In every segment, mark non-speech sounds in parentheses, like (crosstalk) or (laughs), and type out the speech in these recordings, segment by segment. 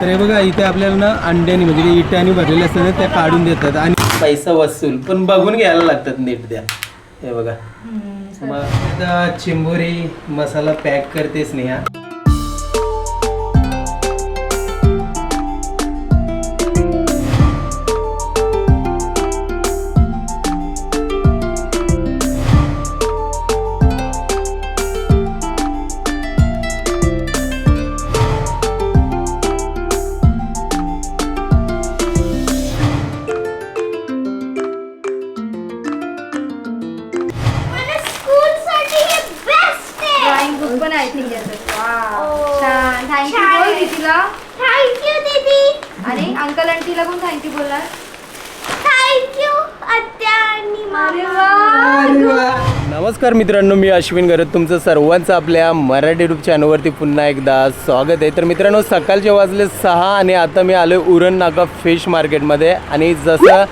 तर हे बघा इथे आपल्याला ना अंड्यानी म्हणजे काही इट्यानी भरलेले असतात ना त्या काढून देतात. आणि पैसा वसूल पण बघून घ्यायला लागतात नीट द्या. हे बघा. मग आता चिंबोरी मसाला पॅक करतेच नाही पण थिंक Oh, छान थँक्यू बोल. तिला थँक्यू दीदी आणि अंकल आंटीला पण थँक्यू बोलणार थँक्यू आत्या आणि अरे मामा वा नमस्कार मित्रांनो मी अश्विन गरत तुमचं सर्वांचं आपल्या मराठी युट्यूब चॅनलवरती पुन्हा एकदा स्वागत आहे. तर मित्रांनो सकाळचे वाजले सहा आणि आता मी आलो उरण नाका फिश मार्केटमध्ये. आणि जसं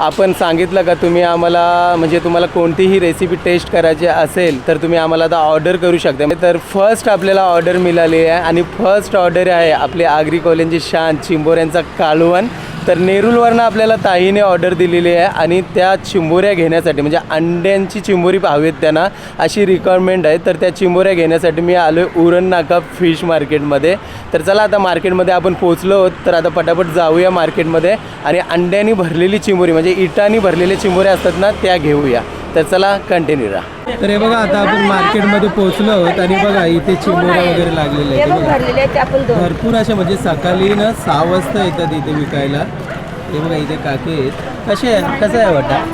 आपण सांगितलं का तुम्ही आम्हाला म्हणजे तुम्हाला कोणतीही रेसिपी टेस्ट करायची असेल तर तुम्ही आम्हाला आता ऑर्डर करू शकता. तर फर्स्ट आपल्याला ऑर्डर मिळाली आहे आणि फर्स्ट ऑर्डर आहे आपली आगरी कॉलेजची शान चिंबोऱ्यांचा कालवण. तर नेरूलवरनं आपल्याला ताईने ऑर्डर दिलेली आहे आणि त्या चिंबोऱ्या घेण्यासाठी म्हणजे अंड्यांची चिंबोरी हवेत त्यांना अशी रिक्वायरमेंट आहे. तर त्या चिंबोऱ्या घेण्यासाठी मी आलो आहे उरण नाका फिश मार्केटमध्ये तर चला आता मार्केटमध्ये आपण पोचलो आहोत. तर आता पटापट जाऊया मार्केटमध्ये आणि अंड्यानी भरलेली चिंबोरी म्हणजे इटानी भरलेले चिंबोऱ्या असतात ना त्या घेऊया. तर चला कंटिन्यू राहा. तर हे बघा आता आपण मार्केटमध्ये पोहोचलो आहोत आणि बघा इथे चिंबोऱ्या वगैरे लागलेल्या आहेत. भरलेले आहेत आपण दोन. भरपूर अशा म्हणजे सकाळी ना सहा वाजता येतात इथे विकायला. हे बघा इथे काके आहेत. कसे आहे कसं आहे वाटा?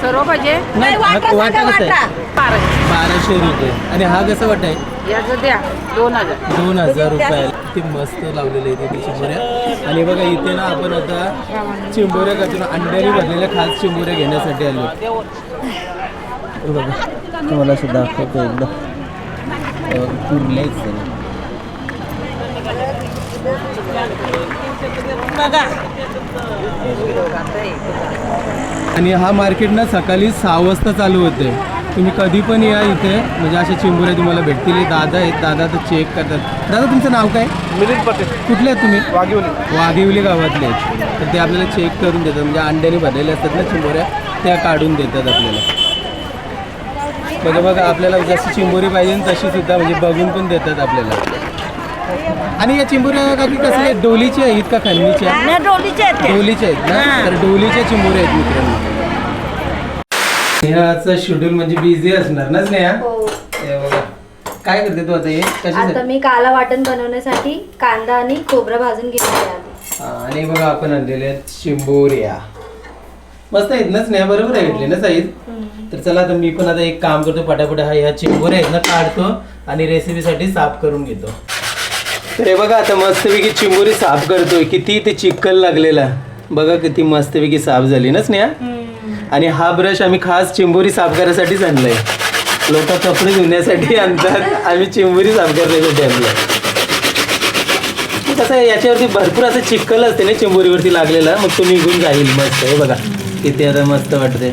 सर्व पाहिजे? नाही हा वाटा कसा आहे? बाराशे रुपये. आणि हा कसा वाटा आहे? याचं द्या दोन हजार. दोन हजार रुपये. ती मस्त लावलेली आहे तिथे चिंबोऱ्या. आणि बघा इथे ना आपण आता चिंबोऱ्या करतो अंड्याने भरलेल्या खास चिंबोऱ्या घेण्यासाठी आलो. हे बघा तुम्हाला सुद्धा दाखवतो एकदा. कुर्लेच. आणि हा मार्केट ना सकाळी सहा वाजता चालू होते. तुम्ही कधी पण या इथे म्हणजे अशा चिंबोऱ्या तुम्हाला भेटतील. दादा आहेत दादा तर चेक करतात. दादा तुमचं नाव काय? मिलिंद पटेल. कुठले आहेत तुम्ही? वाघिवली. वाघिवली गावातले आहेत. तर ते आपल्याला चेक करून देतात. म्हणजे अंड्याने भरलेल्या असतात ना चिंबोऱ्या त्या काढून देतात आपल्याला. म्हणजे बघा आपल्याला जशी चिंबोरी पाहिजे तशी सुद्धा म्हणजे बघून पण देतात आपल्याला. आणि या चिंबोऱ्या काकी कसल्या आहेत? डोलीच्या आहेत का डोलीचे आहेत ते. डोलीच्या आहेत ना? तर डोलीच्या चिंबोऱ्या आहेत मित्रांनो. स्नेहाचं शेड्यूल म्हणजे बिझी असणार ना स्नेहा? हो. हे बघा. काय करते तू आता हे? आता कशासाठी मी काला वाटण बनवण्यासाठी कांदा आणि खोबरं भाजून घेतले आधी. हा, आणि बघा आपण आणलेले आहेत चिंबोऱ्या. मस्त आहेत ना स्नेहा? बरोबर आहे घेतले ना साईज? तर चला आता मी पण आता एक काम करतो पटापट हा ह्या चिंबोऱ्या आहेत ना काढतो आणि रेसिपीसाठी साफ करून घेतो. तर हे बघा आता मस्तपैकी चिंबोरी साफ करतोय. किती ते चिक्कल लागलेला. बघा किती मस्तपैकी साफ झाली ना स्नेहा? आणि हा ब्रश आम्ही खास चिंबोरी साफ करायसाठीच आणलाय. लोक कपडे धुण्यासाठी आणतात. आम्ही चिंबोरी साफ करण्यासाठी आणलं कसं याच्यावरती भरपूर असं चिक्कल असते ना चिंबोरीवरती लागलेला. मग तो निघून जाईल. मस्त हे बघा. किती आता मस्त वाटते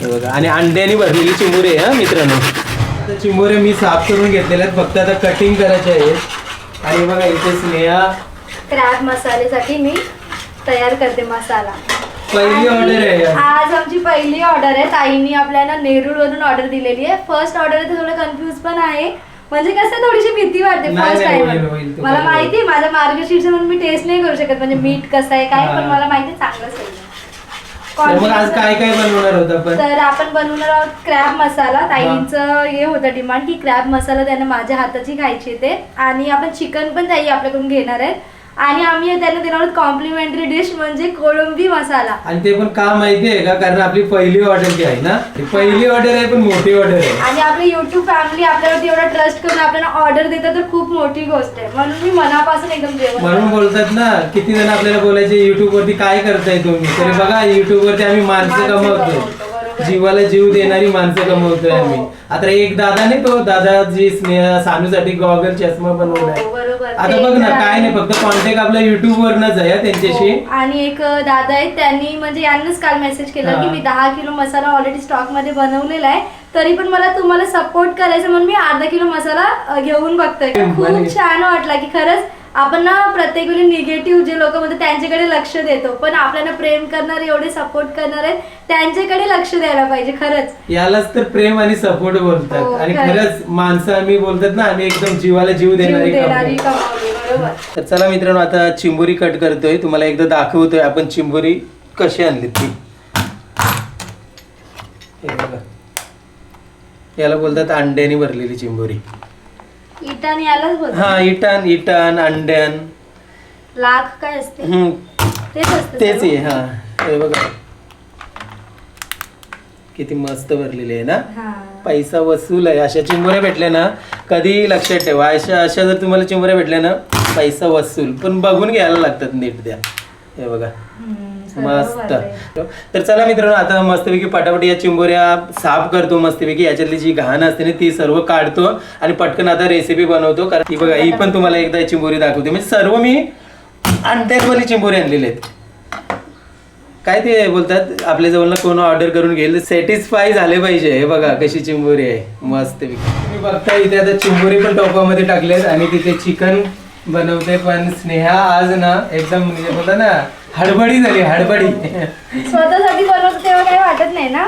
हे बघा आणि अंड्याने भरलेली चिंबोरी आहे हा मित्रांनो. आता चिंबोऱ्या मी साफ करून घेतलेल्या आहेत. फक्त आता कटिंग करायचे आहेत आणि बघा इथे स्नेहा. क्रॅब मसाल्यासाठी मी तयार करते मसाला. पहिली ऑर्डर आहे. आज आमची पहिली ऑर्डर आहे. ताईंनी आपल्याला नेरूळ वरून ऑर्डर दिलेली आहे. फर्स्ट ऑर्डर आहे थोडं कन्फ्युज पण आहे. म्हणजे कसं थोडीशी भीती वाटते फर्स्ट टाइम मला माहिती आहे माझ्या मार्गशीर्ष म्हणून मी टेस्ट नाही करू शकत. म्हणजे मीठ कसं आहे काय पण. मला माहिती आहे चांगलंच तर मग आज काय काय बनवणार होत आपण? तर आपण बनवणार आहोत क्रॅब मसाला ताईंचं हे होतं डिमांड की क्रॅब मसाला त्यांना माझ्या हाताची खायची ते. आणि आपण चिकन पण ताई आपल्याकडून घेणार आहेत. आणि आम्ही त्यांना देणार आहोत कॉम्प्लिमेंटरी डिश म्हणजे कोळंबी मसाला. आणि ते पण का माहिती आहे का? कारण आपली पहिली ऑर्डर जी आहे ना ती पहिली ऑर्डर आहे पण मोठी ऑर्डर आहे. आणि आपली युट्यूब फॅमिली आपल्यावरती एवढा ट्रस्ट करून आपल्याला ऑर्डर देतात तर खूप मोठी गोष्ट आहे. म्हणून मी मनापासून एकदम जेवण म्हणून बोलतात ना किती जण आपल्याला बोलायचे युट्यूब वरती काय करताय तुम्ही? तरी बघा युट्यूब वरती आम्ही माणसं कमवतो. जीवाला जीव देणारी माणसं कमवतोय हो. आम्ही आता एक दादा नाही तो दादा जी स्नेहा सानूसाठी गॉगल चष्मा बनवलाय. हो. आता बघ ना काय. नाही फक्त कॉन्टॅक्ट आपल्या युट्यूब वरनच आहे हा त्यांच्याशी हो. आणि एक दादा आहेत त्यांनी म्हणजे यांनाच काल मेसेज केला हा. की मी दहा किलो मसाला ऑलरेडी स्टॉकमध्ये बनवलेला आहे तरी पण मला तुम्हाला सपोर्ट करायचं म्हणून मी अर्धा किलो मसाला अ, घेऊन बघतोय. खूप छान वाटला की खरंच आपण ना प्रत्येक वेळी निगेटिव्ह जे लोक म्हणतात त्यांच्याकडे लक्ष देतो. पण आपल्याला प्रेम करणारे एवढे सपोर्ट करणारे त्यांच्याकडे लक्ष द्यायला पाहिजे खरंच. यालाच तर प्रेम आणि सपोर्ट बोलतात. हो, आणि खरंच. खरंच माणसं आम्ही बोलतात ना आम्ही एकदम जीवाला जीव जीव देणारी देणारी couple. कमावली बरोबर. तर चला मित्रांनो आता चिंबोरी कट करतोय. तुम्हाला एकदा दाखवतोय आपण चिंबोरी कशी आणली ती. हे बघा. याला बोलतात अंड्याने भरलेली चिंबोरी. इटाने यालाच बोलतो. हा इटान इटान अंड्यान. लाख काय असते? हम्म, तेच असते तेच. आहे हा. हे बघा. किती मस्त भरलेली आहे ना? हा. पैसा वसूल आहे. अशा चिंबोऱ्या भेटल्या ना कधी लक्षात ठेवा. अशा अशा जर तुम्हाला चिंबोऱ्या भेटल्या ना पैसा वसूल. पण बघून घ्यायला लागतात नीट द्या. हे बघा. हम्म, मस्त. तर चला मित्रांनो आता मस्तपैकी पटापट या चिंबोऱ्या साफ करतो मस्तपैकी याच्यातली जी घाण असते ना ती सर्व काढतो आणि पटकन आता रेसिपी बनवतो. कारण ही बघा ही पण तुम्हाला एकदा चिंबोरी दाखवते. म्हणजे सर्व मी अंड्यावाली चिंबोरी आणलेली आहेत. काय ते बोलतात? आपल्या जवळ कोण ऑर्डर करून घेईल सॅटिस्फाय झाले पाहिजे. हे बघा कशी चिंबोरी आहे. मस्त तुम्ही बघता इथे आता चिंबोरी पण टोपामध्ये टाकलेत आणि तिथे चिकन बनवते पण स्नेहा आज ना एकदम म्हणजे बोलता ना हडबडी झाली हडबडी. स्वतःसाठी बनवतो तेव्हा काही वाटत नाही ना?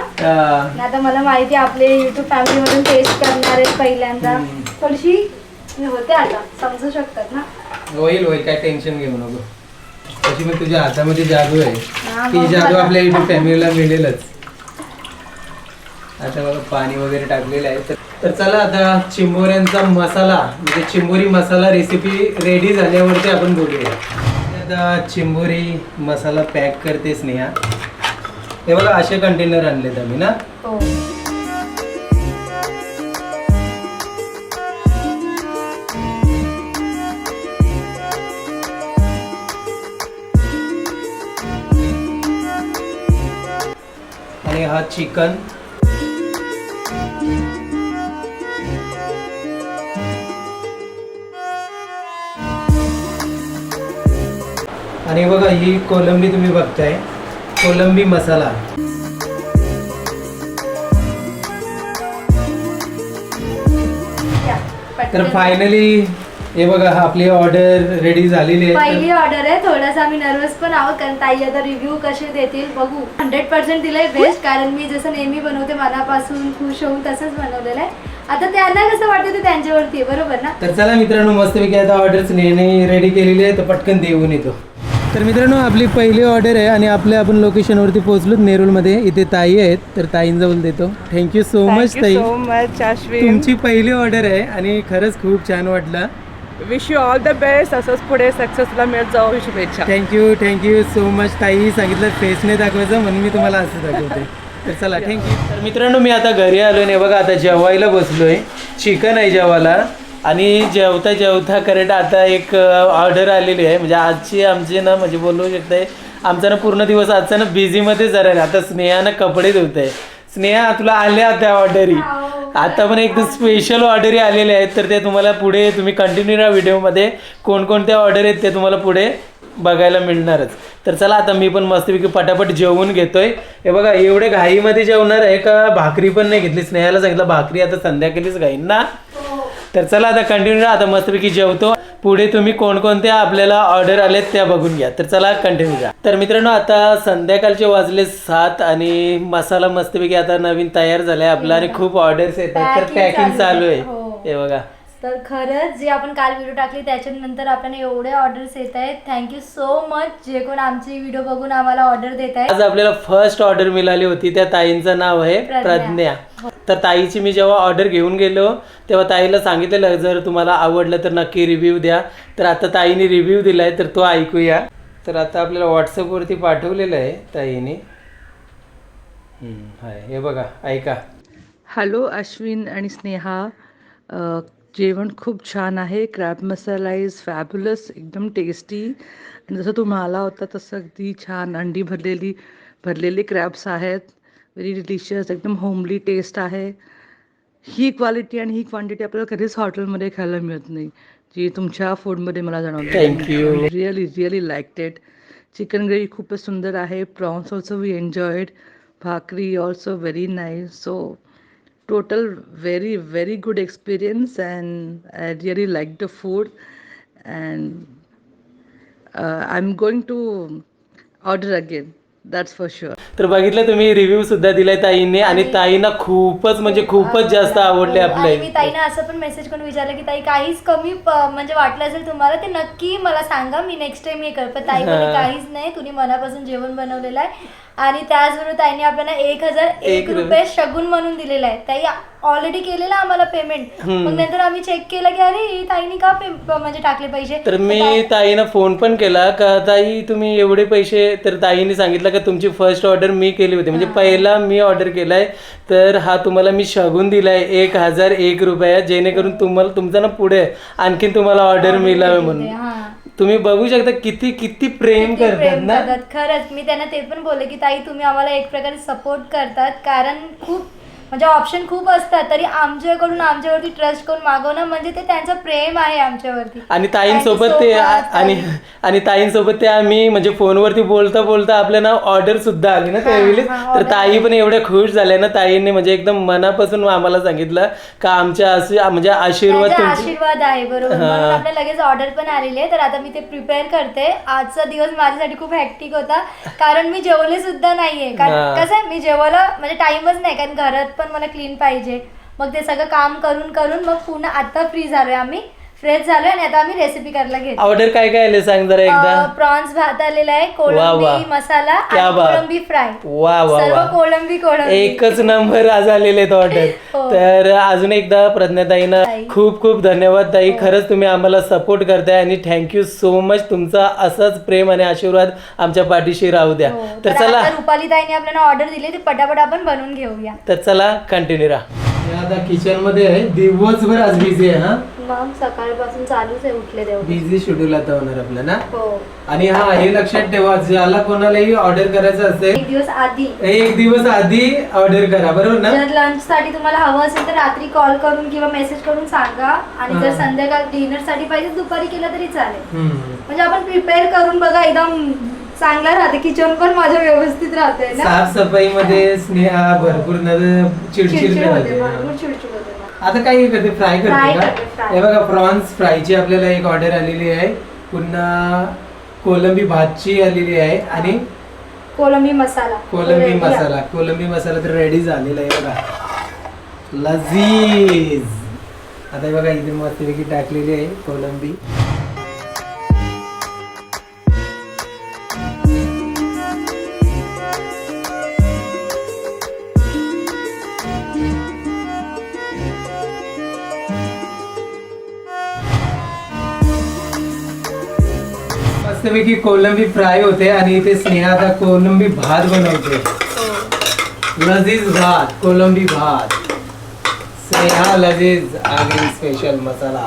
आता मला माहिती आहे आपले युट्यूब फॅमिली मधून टेस्ट करणार आहेत पहिल्यांदा. हम्म. थोडीशी होते आता समजू शकतात ना? होईल होईल काय टेन्शन घेऊ नको. तशी पण तुझ्या हातामध्ये जादू आहे. ती मग जादू. आपल्या युट्यूब फॅमिलीला मिळेलच. आता बघा पाणी वगैरे टाकलेलं आहे तर- तर चला आता चिंबोऱ्यांचा मसाला म्हणजे चिंबोरी मसाला रेसिपी रेडी झाल्यावरती आपण बोलूया. आता चिंबोरी मसाला पॅक करते स्नेहा. हे बघा असे कंटेनर आणलेत आम्ही ना? हो. आणि हा चिकन आणि बघा ही कोलंबी तुम्ही बघताय. कोलंबी मसाला. तर. फायनली हे बघा आपली ऑर्डर रेडी झालेली आहे. पहिली ऑर्डर आहे थोडासा आम्ही नर्वस पण आहोत कारण ताई आता रिव्ह्यू कसे देतील बघू. हंड्रेड पर्सेंट दिलंय बेस्ट कारण मी जसं नेहमी बनवते मनापासून खुश होऊन तसंच बनवलेलं आहे. आता त्यांना कसं वाटतं ते त्यांच्यावरती आहे बरोबर ना? तर चला मित्रांनो मस्तपैकी आता ऑर्डर्स नेहमी रेडी केलेली आहे तर पटकन देऊन येतो. तर मित्रांनो आपली पहिली ऑर्डर आहे आणि आपल्या आपण लोकेशनवरती पोहोचलो नेरूळमध्ये. इथे ताई आहेत तर ताईंजवळ देतो. थँक्यू सो मच ताई. So much Ashwin. तुमची पहिली ऑर्डर आहे आणि खरंच खूप छान वाटलं. Wish you all the best असंच पुढे सक्सेसला मिळत जाऊ. ही शुभेच्छा थँक्यू थँक्यू सो मच ताई. सांगितलं फेसने दाखवायचं म्हणून मी तुम्हाला असं दाखवते. तर चला थँक्यू तर मित्रांनो मी आता घरी आलो नाही बघा आता जेवायला बसलोय. चिकन आहे जेवायला. आणि जेवता जेवता करेक्ट आता एक ऑर्डर आलेली आहे. म्हणजे आजची आमची ना म्हणजे बोलू शकते आमचा ना पूर्ण दिवस आजचा ना बिझीमध्ये जरा आहे. आता स्नेहानं कपडे धुत आहे स्नेहा तुला आल्या त्या ऑर्डरी आता पण एकदम स्पेशल ऑर्डरी आलेल्या आहेत तर ते तुम्हाला पुढे तुम्ही कंटिन्यू राहा व्हिडिओमध्ये कोणकोणत्या ऑर्डर आहेत ते तुम्हाला पुढे बघायला मिळणारच. तर चला आता मी पण मस्तपैकी पटापट जेवून घेतोय. हे बघा एवढे घाईमध्ये जेवणार आहे का? भाकरी पण नाही घेतली. स्नेहाला सांगितलं भाकरी आता संध्याकाळीच घाईन ना. तर चला आता कंटिन्यू आता मस्तपैकी जेवतो. पुढे तुम्ही कोणकोणत्या आपल्याला ऑर्डर आलेत त्या बघून घ्या. तर चला कंटिन्यू घ्या तर मित्रांनो आता संध्याकाळचे वाजले सात आणि मसाला मस्तपैकी आता नवीन तयार झालाय. आपला आणि खूप ऑर्डर्स येतात. तर पॅकिंग चालू चालू आहे. हो. हे बघा. तर खरंच जे आपण काल व्हिडिओ टाकली त्याच्यानंतर आपल्याला एवढे ऑर्डर्स येत आहेत. थँक्यू सो मच जे कोण आमची व्हिडिओ बघून आम्हाला ऑर्डर देत आहेत. आज आपल्याला फर्स्ट ऑर्डर मिळाली होती. त्या ताईंचं नाव आहे प्रज्ञा. प्रज्ञा. तर ताईची मी जेव्हा ऑर्डर घेऊन गेलो तेव्हा ताईला सांगितलेलं जर तुम्हाला आवडलं तर नक्की रिव्ह्यू द्या. तर आता ताईने रिव्ह्यू दिलाय तर तो ऐकूया. तर आता आपल्याला व्हॉट्सअपवरती पाठवलेलं आहे ताईने. हम्म, हाय. हे बघा ऐका. हॅलो अश्विन आणि स्नेहा जेवण खूप छान आहे. क्रॅब मसाला इज फॅब्युलस एकदम टेस्टी आणि जसं तू म्हणाला होता तसं अगदी छान अंडी भरलेली भरलेले क्रॅब्स आहेत. व्हेरी डिलिशियस एकदम होमली टेस्ट आहे. ही क्वालिटी आणि ही क्वांटिटी आपल्याला कधीच हॉटेलमध्ये खायला मिळत नाही. जी तुमच्या फूडमध्ये मला जाणवली you. Really really like it chicken gravy खूपच सुंदर आहे. Prawns also we enjoyed bhakri also very nice so total very very good experience and i really liked the food. And I am going to order again that's for sure तर बघितलं तुम्ही review सुद्धा दिलाय ताईंनी आणि ताईंना खूपच म्हणजे खूपच जास्त आवडले आणि आपले. मी ताईनं असं पण मेसेज करून विचारलं की ताई काहीच कमी प- म्हणजे वाटलं असेल तुम्हाला ते नक्की मला सांगा. मी नेक्स्ट टाइम हे कर पण ताई म्हणे हा. काहीच नाही तुम्ही मनापासून जेवण बनवलेलं आहे. आणि त्याचबरोबर ताईने आपल्याला एक हजार एक रुपये. शगुन म्हणून दिलेला आहे. ताई ऑलरेडी केलेलं आम्हाला पेमेंट मग नंतर आम्ही चेक केलं की अरे ताईने का म्हणजे टाकले पैसे? तर मी ताईनं फोन पण केला का ताई तुम्ही एवढे पैसे तर ताईने सांगितलं का तुमची फर्स्ट ऑर्डर मी केली होती. म्हणजे पहिला मी ऑर्डर केलाय तर हा तुम्हाला मी शगून दिलाय एक हजार एक रुपया जेणेकरून तुम्हाला तुमचा ना पुढे आणखीन तुम्हाला ऑर्डर मिळावे म्हणून. तुम्ही बघू शकता किती किती प्रेम किती करतात प्रेम ना? करतात. खरंच मी त्यांना ते पण बोलले की ताई तुम्ही आम्हाला एक प्रकारे सपोर्ट करतात कारण खूप म्हणजे ऑप्शन खूप असतात. तरी आमच्याकडून आमच्यावरती ट्रस्ट करून मागवणं म्हणजे ते त्यांचं प्रेम आहे आमच्यावरती. आणि ताईंसोबत ते आणि. आणि ताईंसोबत ते आम्ही म्हणजे फोनवरती बोलता बोलता आपल्याला ऑर्डर सुद्धा आली ना त्यावेळी तर ताई पण एवढ्या खुश झाल्या ना ताईंनी म्हणजे एकदम मनापासून आम्हाला सांगितलं का आमच्या म्हणजे आशीर्वाद आशीर्वाद आहे बरोबर. म्हणून आपल्याला लगेच ऑर्डर पण आलेली आहे. तर आता मी ते प्रिपेअर करते. आजचा दिवस माझ्यासाठी खूप हॅक्टिक होता. कारण मी जेवले सुद्धा नाहीये. कारण कसं आहे मी जेवायला म्हणजे टाइमच नाही. कारण घरात पण मला क्लीन पाहिजे. मग ते सगळं काम करून करून मग पूर्ण आता फ्री झालोय आम्ही. फ्रेश झालोय आणि आता आम्ही रेसिपी करायला घेतो ऑर्डर काय काय आले सांग जरा एकदा. प्रॉन्स भात आलेला आहे वा, वा. कोळंबी मसाला क्या आणि बात. कोळंबी फ्राय वा वा सर्व वा. कोळंबी कोळंबी. एकच नंबर आज आलेले आहेत ऑर्डर (laughs) हो. तर अजून एकदा प्रज्ञाताईंना ताई. खूप खूप धन्यवाद ताई. खरंच तुम्ही आम्हाला सपोर्ट करताय आणि थँक्यू सो मच तुमचा असंच प्रेम आणि आशीर्वाद आमच्या पाठीशी राहू द्या. हो. तर चला. आता रुपाली ताईने आपल्याला ऑर्डर दिली ती पटापट आपण बनवून घेऊया. तर चला कंटिन्यू राहा. आता किचनमध्ये आहे. दिवसभर आज बिझी आहे हा? मग सकाळपासून चालूच आहे उठले तेव्हा बिझी शेड्यूल आता होणार आपलं ना? हो. आणि हा हे लक्षात ठेवा ज्याला कोणालाही ऑर्डर करायचं असेल एक दिवस आधी. एक दिवस आधी ऑर्डर करा बरोबर ना? जर लंच साठी तुम्हाला हवं असेल तर रात्री कॉल करून किंवा मेसेज करून सांगा. आणि जर हा. संध्याकाळ डिनरसाठी पाहिजे दुपारी केलं तरी चालेल. हम्म. म्हणजे आपण प्रिपेअर करून बघा एकदम चांगलं राहते किचन पण माझं व्यवस्थित राहते ना? साफसफाई मध्ये स्नेहा भरपूर न चिडचिड चिडचिड होते करते भरपूर चिडचिड होते मग. आता काय करते फ्राय Fry करते करते, का? fry. हे बघा प्रॉन्स फ्रायची आपल्याला एक ऑर्डर आलेली आहे. पुन्हा कोलंबी भातची आलेली आहे आणि कोलंबी मसाला. कोलंबी Ready आहे. मसाला. कोलंबी मसाला तर रेडी झालेला आहे बघा. लजीज. आता हे बघा इथे मस्तपैकी टाकलेली आहे कोलंबी. मस्तपैकी कोलंबी फ्राय होते आणि इथे स्नेहा आता कोलंबी भात बनवते. लजीज भात कोलंबी भात. स्नेहा लजीज आगरी स्पेशल मसाला.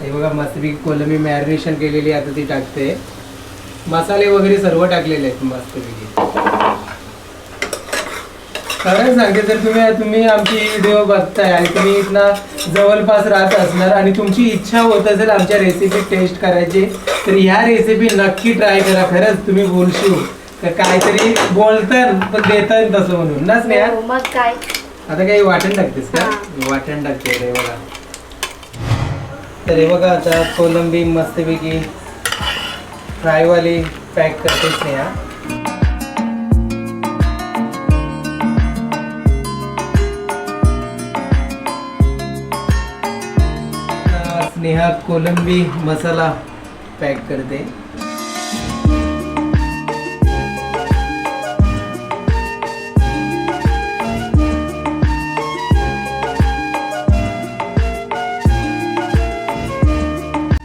हे बघा मस्तपैकी कोलंबी मॅरिनेशन केलेली आता ती टाकते. मसाले वगैरे सर्व टाकलेले आहेत मस्तपैकी खरं सांगते तर तुम्ही तुम्ही आमची व्हिडिओ बघताय आणि तुम्ही इथनं जवळपास राहत असणार आणि तुमची इच्छा होत असेल आमच्या रेसिपी टेस्ट करायची तर ह्या रेसिपी नक्की ट्राय करा. खरंच तुम्ही बोलशील. तर काहीतरी बोलतात पण देतात तसं म्हणून. ना स्नेहा? हो, मग काय? आता काही वाटण टाकतेस का. वाटण टाकते रे बघा. तर हे बघा आता कोलंबी मस्तपैकी फ्रायवाली पॅक करते स्नेहा. आता स्नेहा कोलंबी मसाला पॅक करते.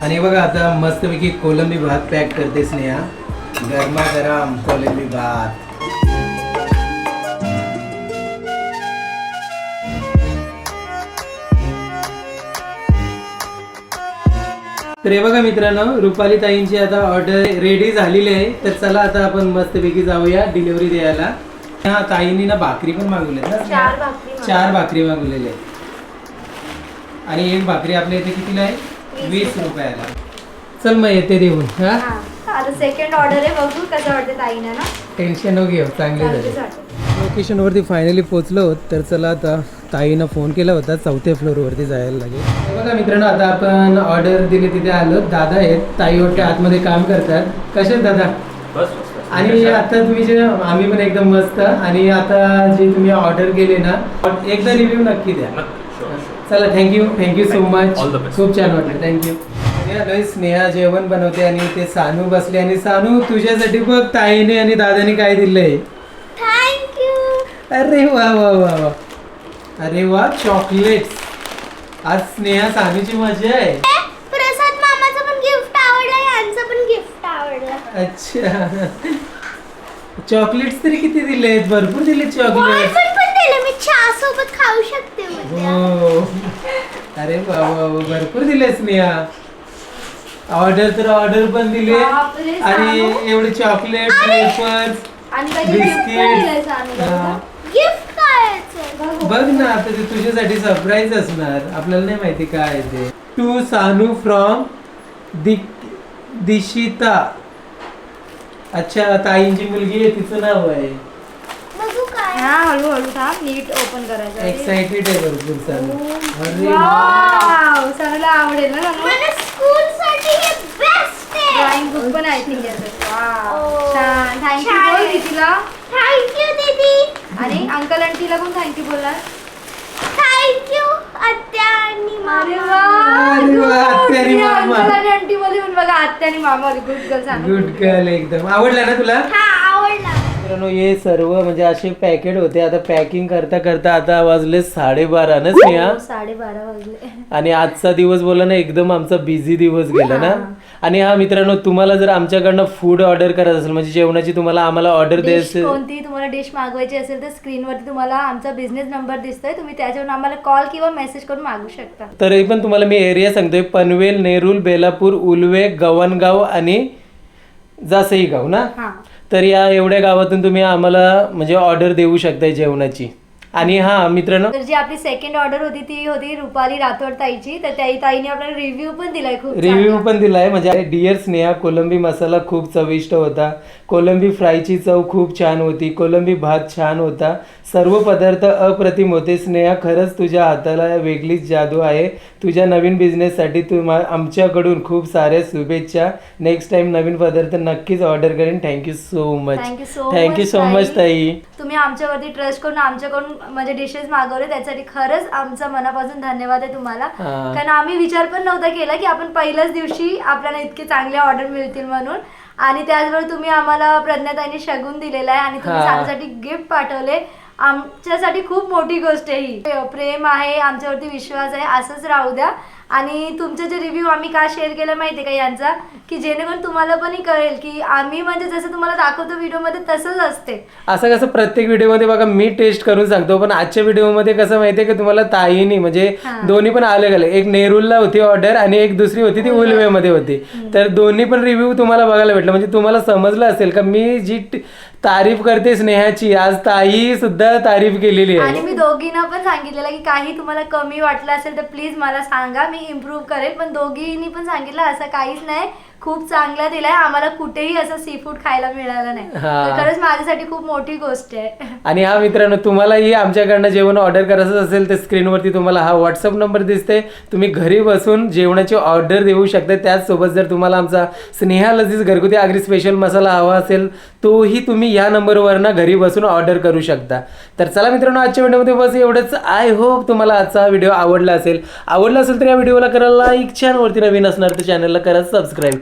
आणि बघा आता मस्तपैकी कोलंबी भात पॅक करते स्नेहा. गरमागरम कोलंबी भात. तर हे बघा मित्रांनो रुपाली ताईंची आता ऑर्डर रेडी झालेली आहे. तर चला आता आपण मस्तपैकी जाऊया डिलिव्हरी द्यायला. हा ताईंनी ना भाकरी पण मागवल्यात ना? चार भाकरी मागवलेल्या आहेत. आणि एक भाकरी आपल्या इथे कितीला आहे? वीस रुपयाला. चल मग येते देऊन. हा. आता सेकंड ऑर्डर आहे. बघू कसं वाटते ताईने ना? टेन्शन न घेऊ. चांगले झाले. वाटते लोकेशनवरती फायनली पोचलो तर चला आता ताईनं फोन केला होता चौथ्या फ्लोअरवरती जायला लागेल. बघा मित्रांनो आता आपण ऑर्डर दिली तिथे आलो. दादा आहेत ताई वाटते आतमध्ये काम करतात. कसे आहेत दादा? आणि आता तुम्ही जे आम्ही पण एकदम मस्त. आणि आता जे तुम्ही ऑर्डर केले ना एकदा रिव्ह्यू नक्की द्या. चला thank you thank you so much All the best. खूप छान वाटलं थँक्यू आलोय स्नेहा जेवण बनवते आणि ते सानू बसले. आणि सानू तुझ्यासाठी बघ ताईने आणि दादाने काय दिलंय. थँक्यू अरे वा वा वा वा. अरे वा चॉकलेट्स आज स्नेहा सानूची मजा आहे. प्रसाद मामाचं पण गिफ्ट आवडलं यांचं पण गिफ्ट आवडलं. अच्छा. चॉकलेट्स तरी किती दिले आहेत? भरपूर दिले चॉकलेट पण दिलं. मी चहा सोबत खाऊ शकते उद्या हो. अरे वा वा वा. भरपूर दिले स्नेहा. ऑर्डर तर ऑर्डर पण दिले. बापरे, आणि. एवढे चॉकलेट वेफर्स आणि बिस्किट सानूला. गिफ्ट काय याचं? बघ ना आता ते तुझ्यासाठी सरप्राईज असणार. आपल्याला नाही माहिती काय आहे ते. To Sanu from Dishita. अच्छा ताईंची मुलगी आहे तिचं नाव आहे. बघू काय हा हळूहळू थांब नीट ओपन करायचं एक्साइटेड आहे भरपूर सानू. अरे वाव सानूला आवडेल ना मला स्कूल साठी हे बेस्ट आहे. ड्रॉइंग बुक पण आहे थिंक वाव Oh, छान. थँक्यू बोल. दीदीला थँक्यू दीदी. आणि अंकल आंटीला पण थँक्यू बोला थँक्यू आत्या आणि मामा. अरे वा, आत्या आणि मामा. अंकल आणि आंटी मध्ये पण बघा आत्या आणि मामा गुड गर्ल सांग. गुड गर्ल एकदम. आवडला ना तुला? हा आवडला. मित्रांनो हे सर्व म्हणजे असे पॅकेट होते. आता पॅकिंग करता करता आता वाजले साडेबारा ना स्नेहा? साडेबारा वाजले. आणि आजचा दिवस बोला ना एकदम आमचा बिझी दिवस गेला ना? आणि हा मित्रांनो तुम्हाला जर आमच्याकडनं फूड ऑर्डर करायचं असेल म्हणजे जेवणाची तुम्हाला आम्हाला ऑर्डर द्यायची कोणती तुम्हाला डिश मागवायची असेल तर स्क्रीनवरती तुम्हाला आमचा बिझनेस नंबर दिसतोय. तुम्ही त्याच्यावरून आम्हाला कॉल किंवा मेसेज करून मागू शकता. तरी पण तुम्हाला मी एरिया सांगतोय. पनवेल नेरूल बेलापूर उलवे गव्हाणगाव आणि जासई गाव ना? हा. तर या एवढ्या गावातून तुम्ही आम्हाला म्हणजे ऑर्डर देऊ शकताय जेवणाची. आणि हा मित्रांनो. तर जी आपली सेकंड ऑर्डर होती ती होती रुपाली राठोड ताईची. तर त्या ताईने आपल्याला रिव्ह्यू पण दिलाय खूप रिव्ह्यू. पण दिलाय. म्हणजे डिअर स्नेहा कोलंबी मसाला खूप चविष्ट होता. कोलंबी फ्रायची चव खूप छान होती. कोलंबी भात छान होता. सर्व पदार्थ अप्रतिम होते. स्नेहा खरंच तुझ्या हाताला वेगळीच जादू आहे. तुझ्या नवीन बिझनेससाठी तुम्हा आमच्याकडून खूप साऱ्या शुभेच्छा. नेक्स्ट टाइम नवीन पदार्थ नक्कीच ऑर्डर करेन. Thank you so much thank you so much ताई. तुम्ही आमच्यावरती ट्रस्ट करून आमच्याकडून म्हणजे डिशेस मागवले त्यासाठी खरंच आमचा मनापासून धन्यवाद आहे तुम्हाला. हा. कारण आम्ही विचार पण नव्हता केला की आपण पहिल्याच दिवशी आपल्याला इतके चांगले ऑर्डर मिळतील म्हणून. आणि त्याचबरोबर तुम्ही आम्हाला प्रज्ञाताईने शगून दिलेला आहे आणि तुम्ही हा. सानूसाठी गिफ्ट पाठवले. आमच्यासाठी खूप मोठी गोष्ट आहे ही. प्रेम आहे आमच्यावरती विश्वास आहे असंच राहू द्या. आणि तुमचे जे रिव्ह्यू आम्ही का शेअर केलं माहिती आहे का यांचा? की जेणेकरून तुम्हाला पण ही कळेल की आम्ही म्हणजे जसं तुम्हाला दाखवतो व्हिडिओमध्ये तसंच असते. असं कसं प्रत्येक व्हिडिओमध्ये बघा मी टेस्ट करून सांगतो पण आजच्या व्हिडिओमध्ये कसं माहितीये की तुम्हाला ताईनी म्हणजे हा. दोन्ही पण अलग अलग एक नेरूलला होती ऑर्डर आणि एक दुसरी होती ती उलवेमध्ये होती. तर दोन्ही पण रिव्ह्यू तुम्हाला बघायला भेटलं. म्हणजे तुम्हाला समजलं असेल का मी जी तारीफ करते स्नेहाची. आज ताई सुद्धा तारीफ केलेली आणि आहे मी दोघींना पण सांगितलेलं की काही तुम्हाला कमी वाटलं असेल तर प्लीज मला सांगा. मी इम्प्रूव्ह करेल पण दोघींनी पण सांगितलं. असं काहीच नाही. खूप चांगला दिलाय. आम्हाला कुठेही असं सी फूड खायला मिळालं नाही. हा. तर खरंच माझ्यासाठी खूप मोठी गोष्ट आहे. आणि हा मित्रांनो तुम्हालाही आमच्याकडनं जेवण ऑर्डर करायचं असेल तर स्क्रीनवरती तुम्हाला हा व्हॉट्सअप नंबर दिसते. तुम्ही घरी बसून जेवणाची ऑर्डर देऊ शकता. त्याचसोबत जर तुम्हाला आमचा स्नेहा लजीज घरगुती आगरी स्पेशल मसाला हवा असेल तोही तुम्ही या नंबरवरनं घरी बसून ऑर्डर करू शकता. तर चला मित्रांनो आजच्या व्हिडिओमध्ये बस एवढंच. आय होप तुम्हाला आजचा हा व्हिडिओ आवडला असेल. आवडला असेल तर या व्हिडिओला करा लाईक चॅनलवरती नवीन असणार तर चॅनलला करा सबस्क्राईब